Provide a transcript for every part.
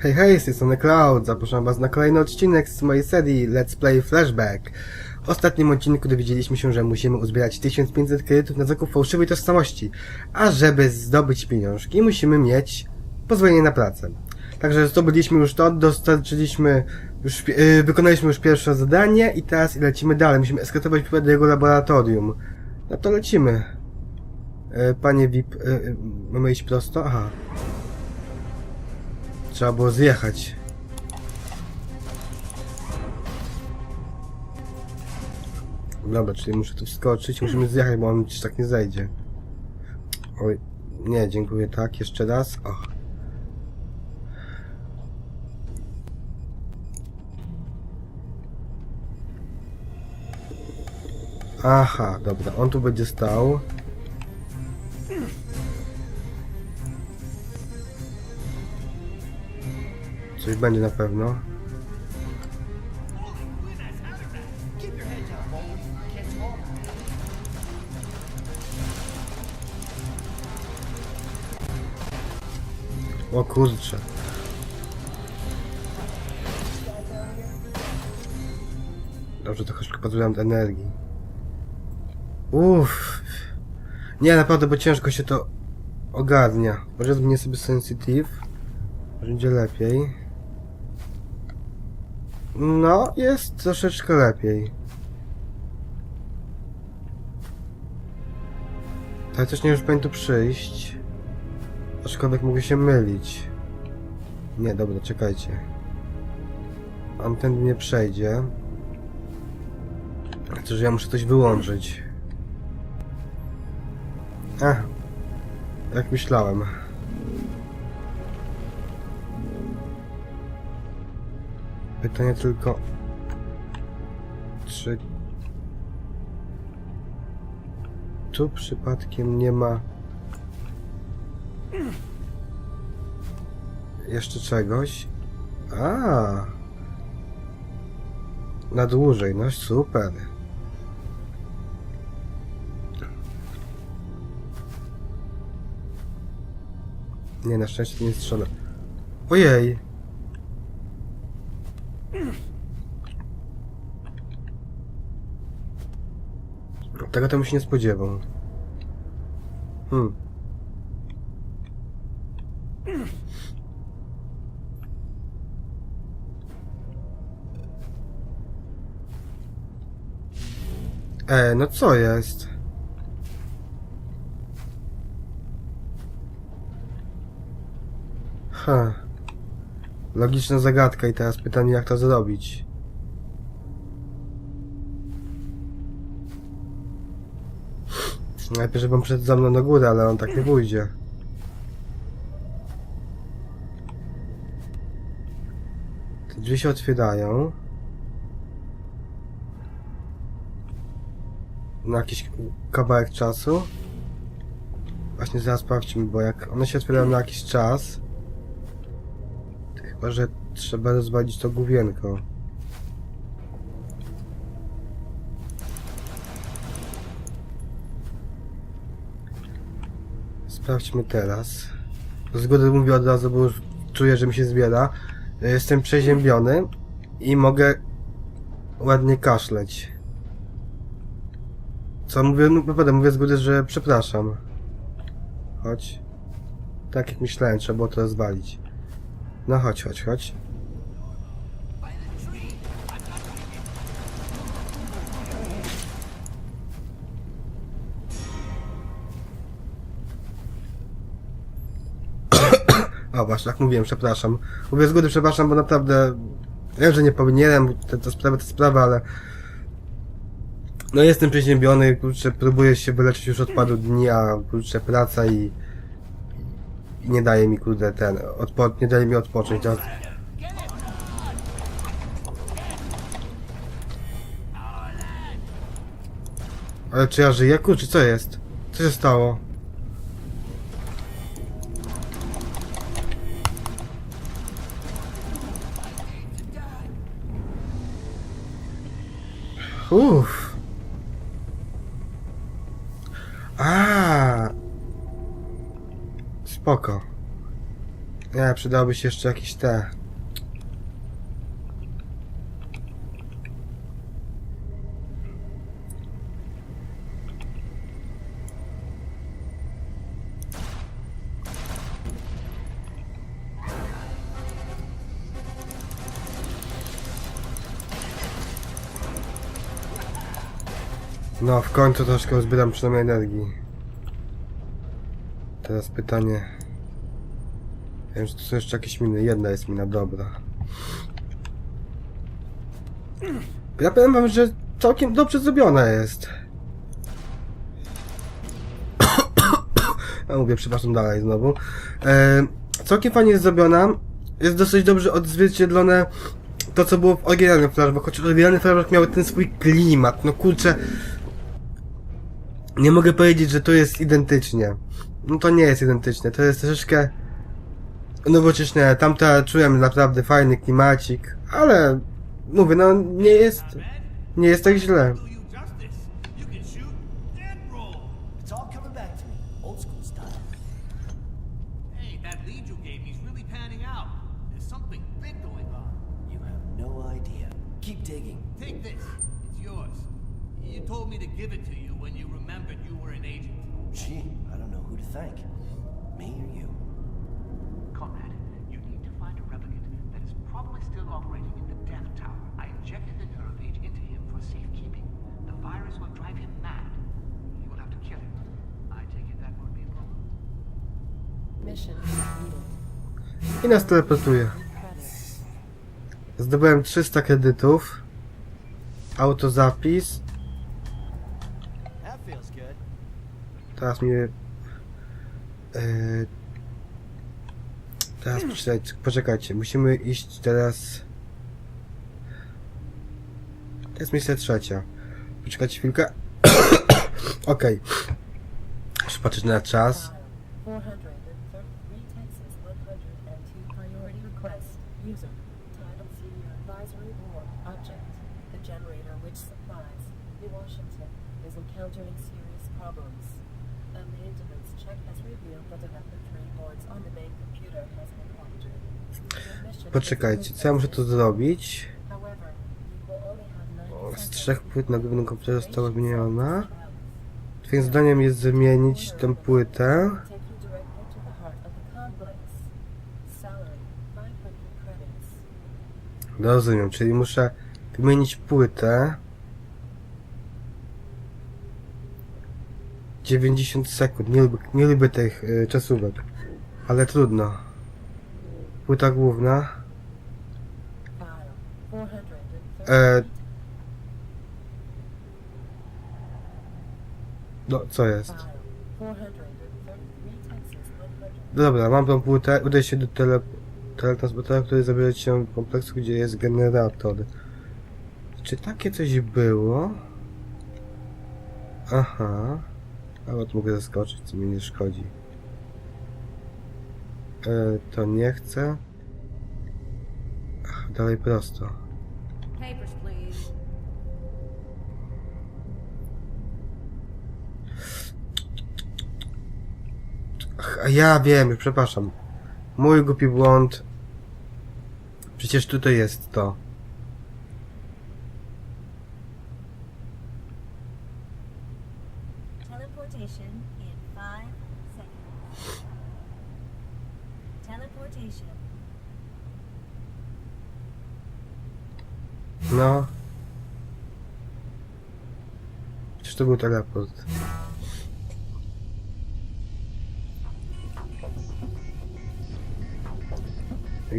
Hej, hej, z tej strony Cloud. Zapraszam Was na kolejny odcinek z mojej serii Let's Play Flashback. W ostatnim odcinku dowiedzieliśmy się, że musimy uzbierać 1500 kredytów na zakup fałszywej tożsamości, a żeby zdobyć pieniążki musimy mieć pozwolenie na pracę. Także zdobyliśmy już to, dostarczyliśmy, już, yy, wykonaliśmy już pierwsze zadanie i teraz lecimy dalej. Musimy eskortować Pipę do jego laboratorium. No to lecimy. Yy, panie VIP, yy, mamy iść prosto? Aha. Trzeba było zjechać. Dobra, czyli muszę tu wskoczyć, musimy zjechać, bo on przecież tak nie zejdzie. Oj, nie, dziękuję, tak, jeszcze raz. Aha, dobra, on tu będzie stał. Coś będzie na pewno. O kurczę. Dobrze, to troszkę pozbyłem energii. Uff. Nie, naprawdę, bo ciężko się to ogarnia. Może zmienię sobie sensitive. Będzie lepiej. No, jest troszeczkę lepiej. Ale też nie już powinien tu przyjść. Aczkolwiek mogę się mylić. Nie, dobra, czekajcie. On ten nie przejdzie. Że ja muszę coś wyłączyć. Ach, jak myślałem. Pytanie tylko, czy tu przypadkiem nie ma jeszcze czegoś? A, na dłużej, no super. Nie, na szczęście nie strzelę. Ojej! Tego to się nie spodziewał. Hmm. E, no co jest? Ha. Logiczna zagadka i teraz pytanie jak to zrobić. Najpierw, żebym przed za mną na górę, ale on tak nie pójdzie. Te drzwi się otwierają. Na jakiś kawałek czasu. Właśnie zaraz sprawdźmy, bo jak one się otwierają na jakiś czas, chyba, że trzeba rozwalić to główienko. Sprawdźmy teraz. Z góry mówię od razu, bo już czuję, że mi się zbiera. Jestem przeziębiony i mogę ładnie kaszleć. Co mówię? No naprawdę mówię z góry, że przepraszam. Chodź. Tak jak myślałem, trzeba było to rozwalić. No chodź, chodź, chodź. O, właśnie, jak mówiłem, przepraszam. Mówię z góry, przepraszam, bo naprawdę wiem, że nie powinienem, te, te sprawy, te sprawy, ale no jestem przeziębiony, kurczę, próbuję się wyleczyć już od paru dni, a kurczę, praca i, i nie daje mi, kurde, ten, odpo, nie daje mi odpocząć. To... Ale czy ja żyję? Kurczę, co jest? Co się stało? Uff. A. Spoko. Nie, przydałoby się jeszcze jakieś te. No, w końcu troszkę uzbieram przynajmniej energii. Teraz pytanie. Wiem, że tu są jeszcze jakieś miny. Jedna jest mina, dobra. Ja powiem wam, że całkiem dobrze zrobiona jest. A mówię, przepraszam dalej znowu. E, całkiem fajnie jest zrobiona. Jest dosyć dobrze odzwierciedlone to, co było w oryginalnym Flashback, chociaż oryginalny Flashback miał ten swój klimat. No kurczę, nie mogę powiedzieć, że to jest identycznie. No to nie jest identyczne, to jest troszeczkę nowocześnie. Tamta czułem naprawdę fajny klimacik, ale mówię, no nie jest, nie jest tak źle. I nas teleportuje. Zdobyłem 300 kredytów. Autozapis. Teraz mi... Yy, teraz poczekajcie, musimy iść teraz... To jest misja trzecia. Poczekajcie chwilkę. Okej. Muszę patrzeć na czas. Poczekajcie, co ja muszę tu zrobić? However, you will only have 90 Z trzech płyt na głównym komputerze została the Twoim zadaniem jest wymienić tę płytę. Take you directly to the heart of the complex. Salary, 500 credits. Rozumiem, czyli muszę wymienić płytę. 90 sekund. Nie lubię, nie lubię tych y, czasówek. Ale trudno. Płyta główna. E, no, co jest? File, 433 Texas 100. Dobra, mam tą płytę. Udaj się do tele, teletransportera, który zabiera cię do kompleksu, gdzie jest generator. Czy takie coś było? Aha. Ale tu mogę zaskoczyć, co mi nie szkodzi. E, to nie chcę. Ach, dalej prosto. Papers, please. Ach, a ja wiem, przepraszam. Mój głupi błąd. Przecież tutaj jest to.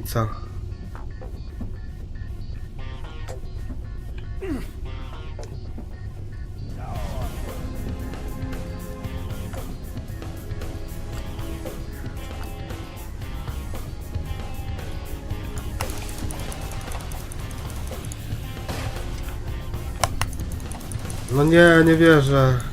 Co? No nie, nie wierzę.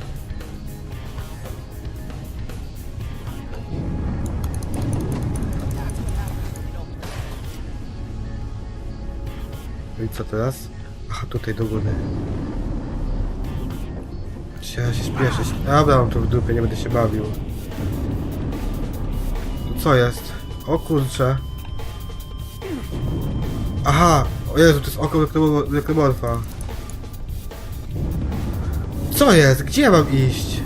Co teraz? Aha, tutaj do góry. Trzeba się spieszyć. Dobra, mam to w dupie, nie będę się bawił. Co jest? O kurcze. Aha! O Jezu, to jest oko Lekromorfa. Co jest? Gdzie ja mam iść?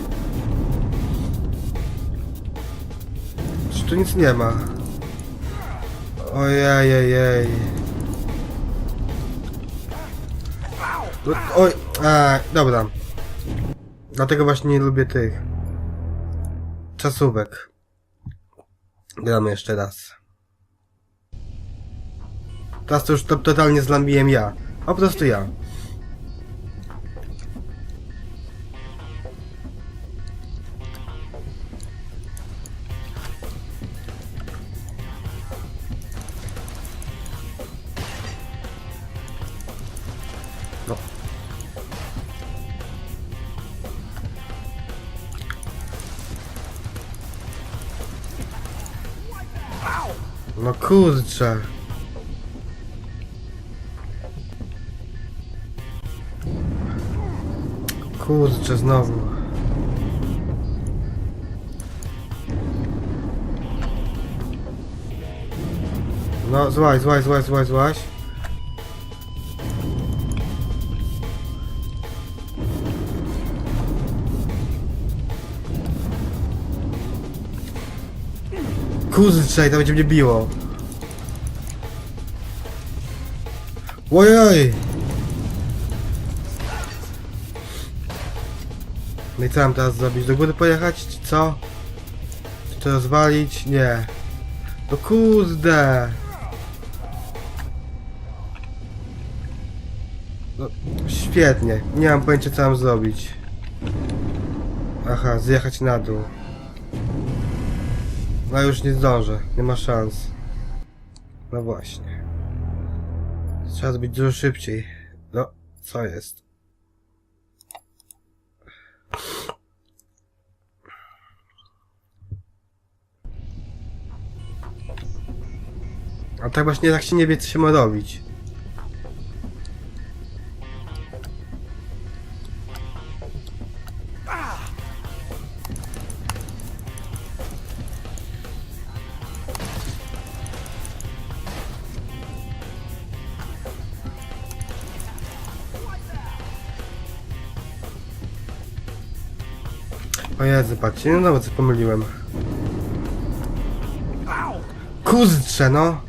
Czy tu nic nie ma? Ojej, Oj, a, dobra. Dlatego właśnie nie lubię tych czasówek. Gramy jeszcze raz. Teraz to już to, totalnie zlambiłem ja. Po prostu ja. Kurczę. Kurczę, znowu. No, złaź, złaź, złaź, złaź, złaź. Kurczę, to będzie mnie biło. Ojoj! No i co mam teraz zrobić? Do góry pojechać, czy co? Czy to rozwalić? Nie. No kurde! No, świetnie. Nie mam pojęcia co mam zrobić. Aha, zjechać na dół. No już nie zdążę, nie ma szans. No właśnie. Trzeba zrobić dużo szybciej. No, co jest? A tak właśnie tak się nie wie co się ma robić. No dobra, co pomyliłem. Kurczę, no!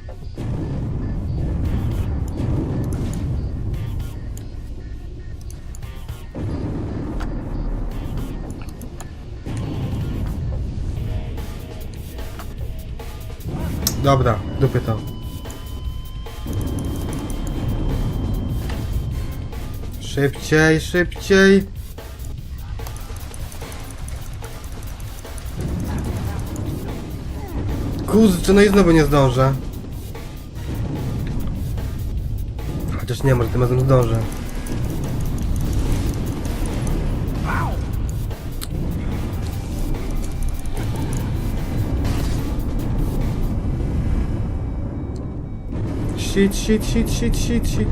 Dobra, dupy to. Szybciej, szybciej! Kurczę, no i znowu nie zdążę. Chociaż nie, może tym razem zdążę. Shit, shit, shit, shit, shit, shit.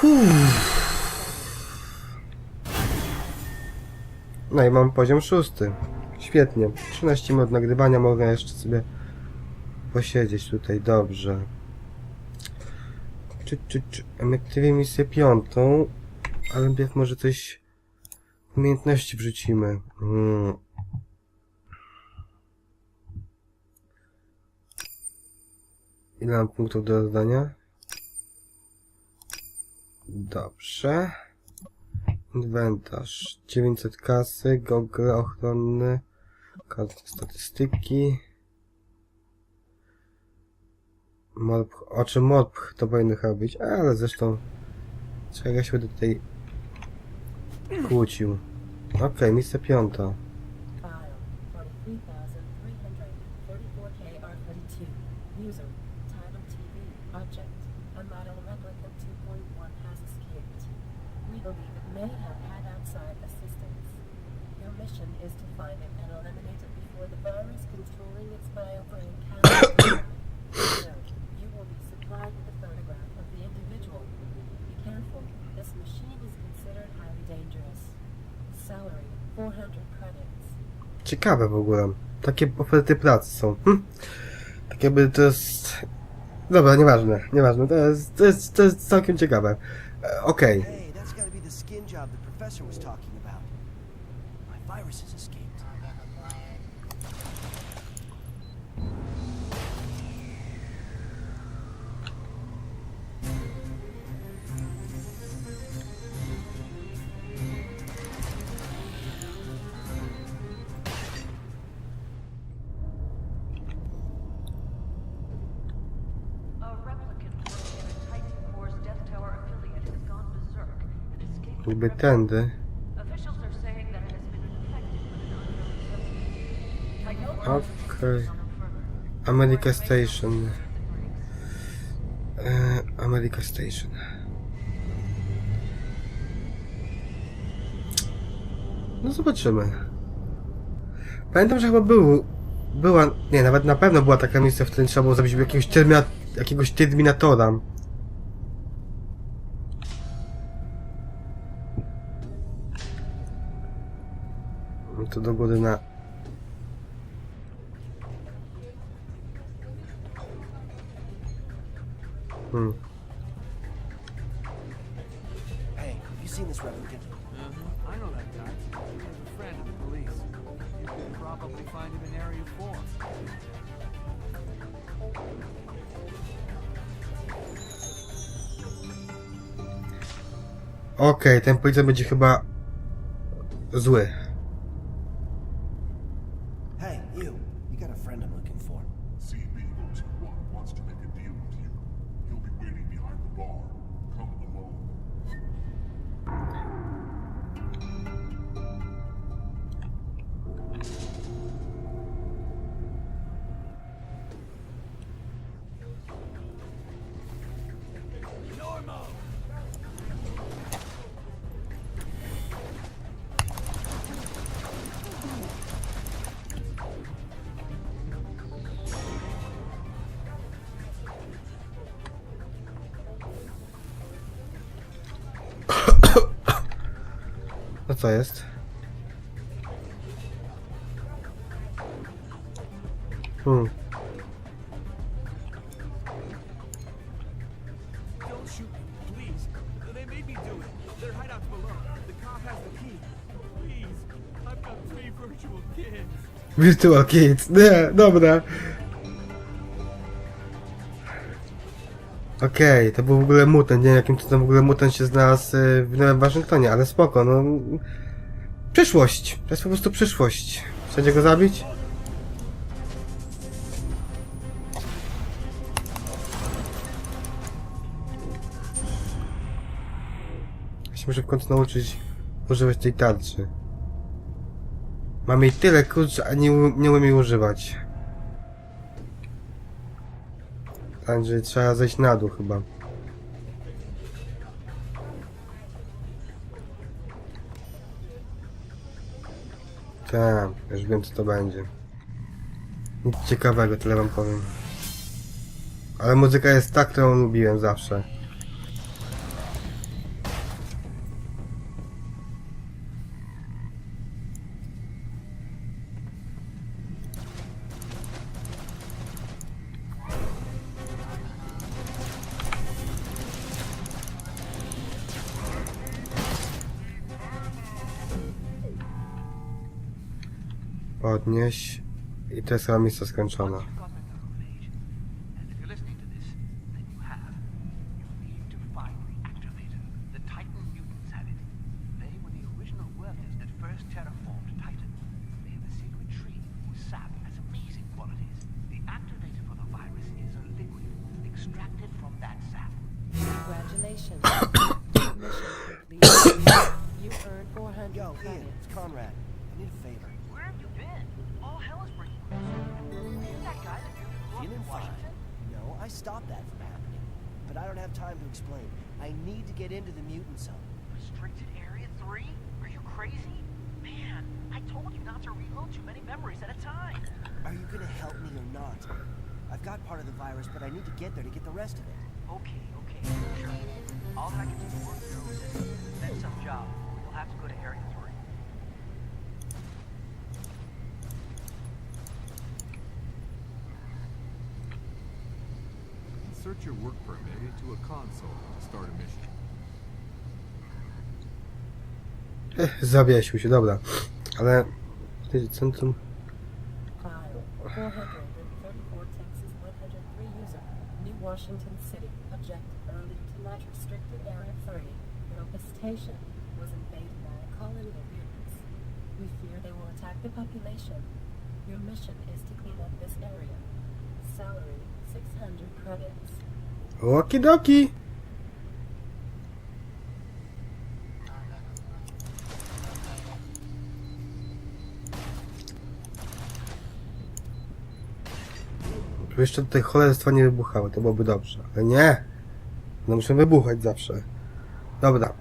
Another No i mam poziom szósty. Świetnie. 13 minut nagrywania, mogę jeszcze sobie posiedzieć tutaj, dobrze. Czy, czy, czy, emektywę misję piątą, ale najpierw może coś umiejętności wrzucimy. Hmm. Ile mam punktów do rozdania? Dobrze. Inwentarz. 900 kasy, gogle ochronne, karty statystyki. Morpch, oczy morpch to powinny chyba być, ale zresztą czego się tutaj kłócił. Okej, miejsce piąta. Ciekawe w ogóle. Takie oferty pracy są. Hm? Tak jakby to jest... Dobra, nieważne, nieważne. To jest, to jest, to jest całkiem ciekawe. E, Okej. Hey, Force is Okej. America Station. E, America Station. No zobaczymy. Pamiętam, że chyba był, była, nie, nawet na pewno była taka miejsce, w którym trzeba było zrobić jakiegoś, termina, jakiegoś Terminatora. To do góry na... Hmm. Hey, have you seen this replicant? I know that guy. He's a friend of the police. You can probably find him in Area 4. Okej, ten policjant będzie chyba zły. co? Hmm. Virtual Kids. Nie, dobra. Okej, to był w ogóle mutant. Nie wiem jakim cudem w ogóle mutant się znalazł y, w Nowym Waszyngtonie, ale spoko, no. Przyszłość. To jest po prostu przyszłość. Chcecie go zabić? Ja się muszę w końcu nauczyć używać tej tarczy. Mam jej tyle kluczy, a nie, nie umiem jej używać. Także trzeba zejść na dół chyba. Tak, już wiem co to będzie. Nic ciekawego, tyle wam powiem. Ale muzyka jest ta, którą lubiłem zawsze. Podnieś. I to jest chyba miejsce skończone. crazy? Man, I told you not to reload too many memories at a time. Are you gonna help me or not? I've got part of the virus, but I need to get there to get the rest of it. Okay, okay, sure. All I can do to work through is this mess job. We'll have to go to Area 3. Insert your work permit into a console to start a mission. Zawiesił się, dobra. Ale... Wiecie, centrum... File 434 Texas 103 user. New Washington City. Object early tonight restricted area 30. Memphis Station was invaded by a colony of mutants. We fear they will attack the population. Your mission is to clean up this area. Salary 600 credits. Okidoki! Żeby jeszcze tutaj cholerstwa nie wybuchały, to byłoby dobrze. Ale nie! No muszę wybuchać zawsze. Dobra.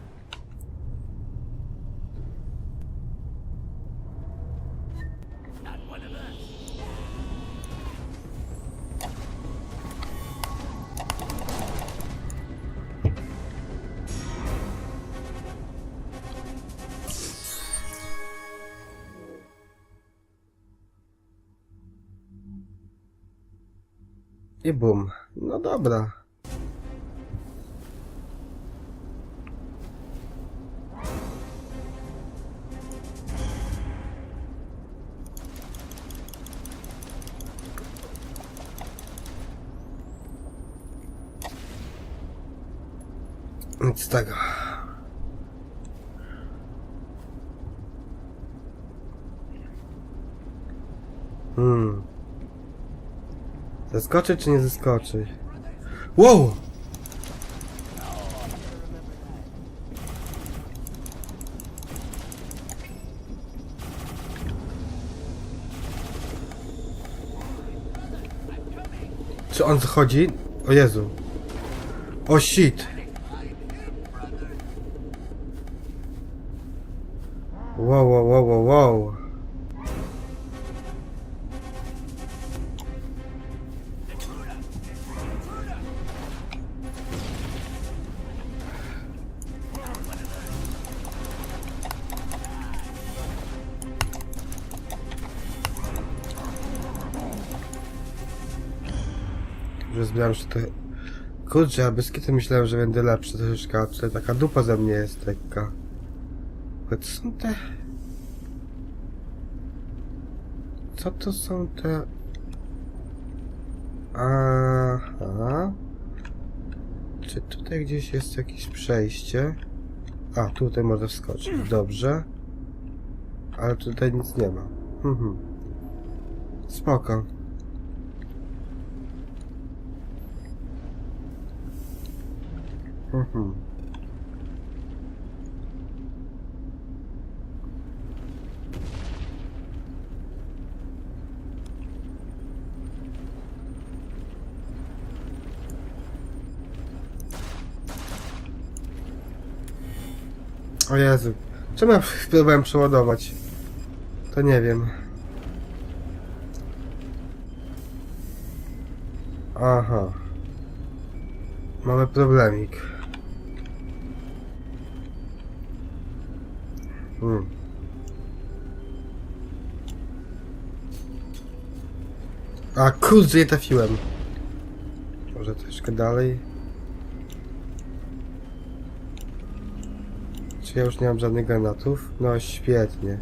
I bum. No dobra. Nic z tego. Hmm. Zaskoczyć czy nie zaskoczyć? Wow! Czy on chodzi? O Jezu. O shit. Wow, wow, wow, wow, wow. Zbieram się to... Kurczę, ja bez myślałem, że będę lepszy troszeczkę, a tutaj taka dupa ze mnie jest. Ale co są te... Co to są te... Aha... Czy tutaj gdzieś jest jakieś przejście? A, tutaj można wskoczyć, dobrze. Ale tutaj nic nie ma. Mhm. Spoko. Mhm. O Jezu. Czemu ja próbowałem przeładować? To nie wiem. Aha. Mamy problemik. Hmm. A kurczę, nie trafiłem. Może troszkę dalej. Czy ja już nie mam żadnych granatów? No świetnie.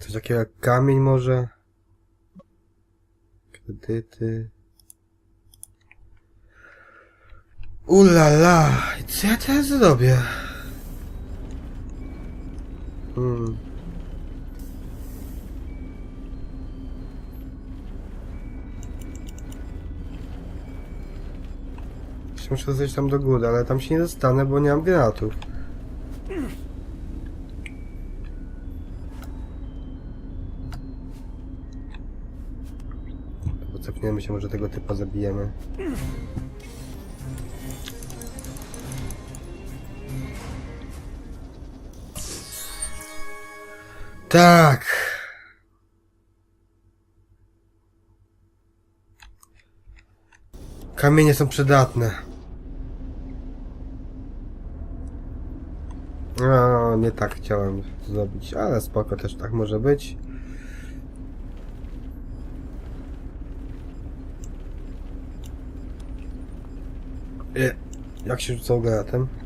Coś takiego jak kamień może? Kredyty. Ulala! Co ja teraz zrobię? Hmm. Muszę zejść tam do góry, ale tam się nie dostanę, bo nie mam granatów. To Cofniemy się, może tego typa zabijemy. Tak. Kamienie są przydatne. No, nie tak chciałem zrobić, ale spoko też tak może być. E, jak się rzucał granatem?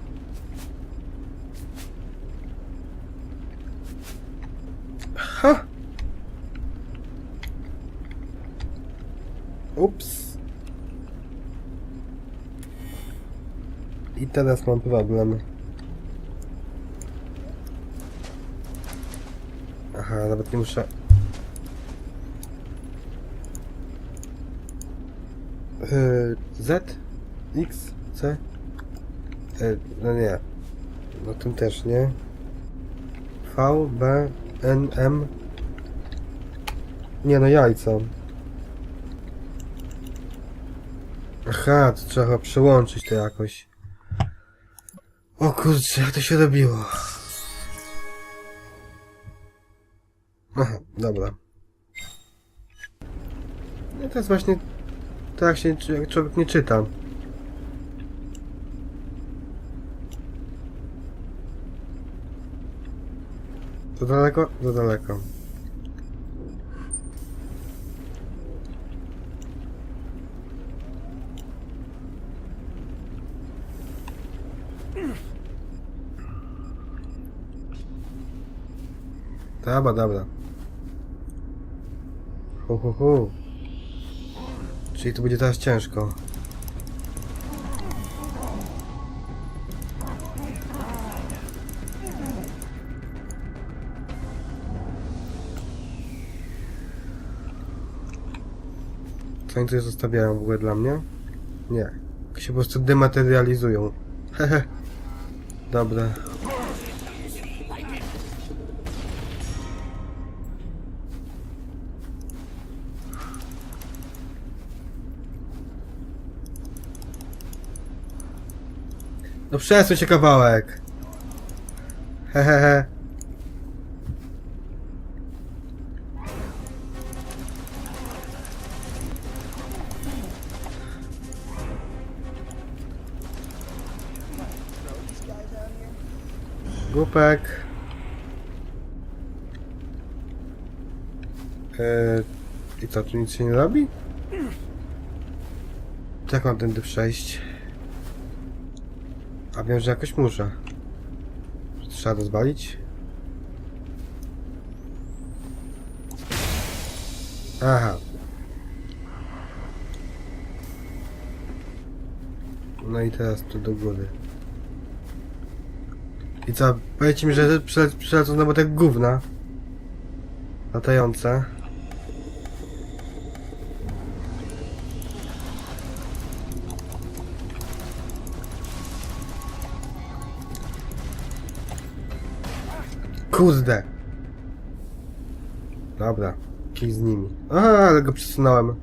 Ups. I teraz mam problem. Aha, nawet nie muszę... Yy, Z? X? C? E, no nie. No tym też nie. V, B, N, M. Nie no jajca. Aha, to trzeba przełączyć to jakoś. O kurczę, jak to się robiło. Aha, dobra. No to jest właśnie tak się jak człowiek nie czyta. To daleko? To daleko. Dobra, dobra. Hu, hu, hu. Czyli to będzie teraz ciężko. Co oni coś zostawiają w ogóle dla mnie? Nie. Się po prostu dematerializują. Hehe. Dobra. Przesuń się kawałek. Hehehe. Głupek. Eee, I co, tu nic się nie robi? Jak mam tędy przejść? A wiem, że jakoś muszę. Trzeba rozwalić? Aha. No i teraz tu do góry. I co? Powiedzcie mi, że przyle przylecą no bo te gówna. Latające. Kurde. Dobra. Kij z nimi. Aha, ale go przesunąłem.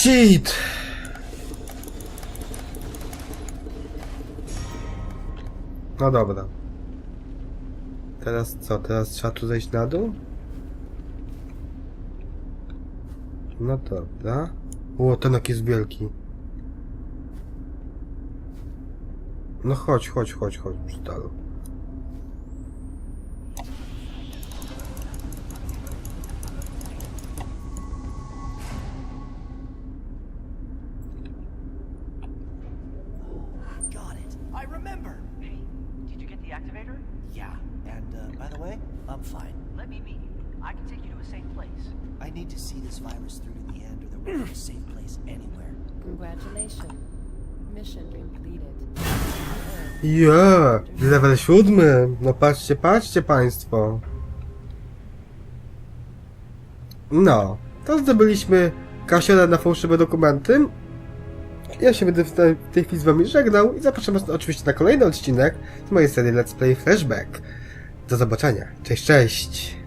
Shit! No dobra. Teraz co? Teraz trzeba tu zejść na dół? No dobra. O, ten jak jest wielki. No chodź, chodź, chodź, chodź, przytalu. Ja, level siódmy. No patrzcie, patrzcie państwo. No, to zdobyliśmy kasiora na fałszywe dokumenty. Ja się będę w w tej chwili z wami żegnał i zapraszam was oczywiście na kolejny odcinek z mojej serii Let's Play Flashback. Do zobaczenia. Cześć, cześć.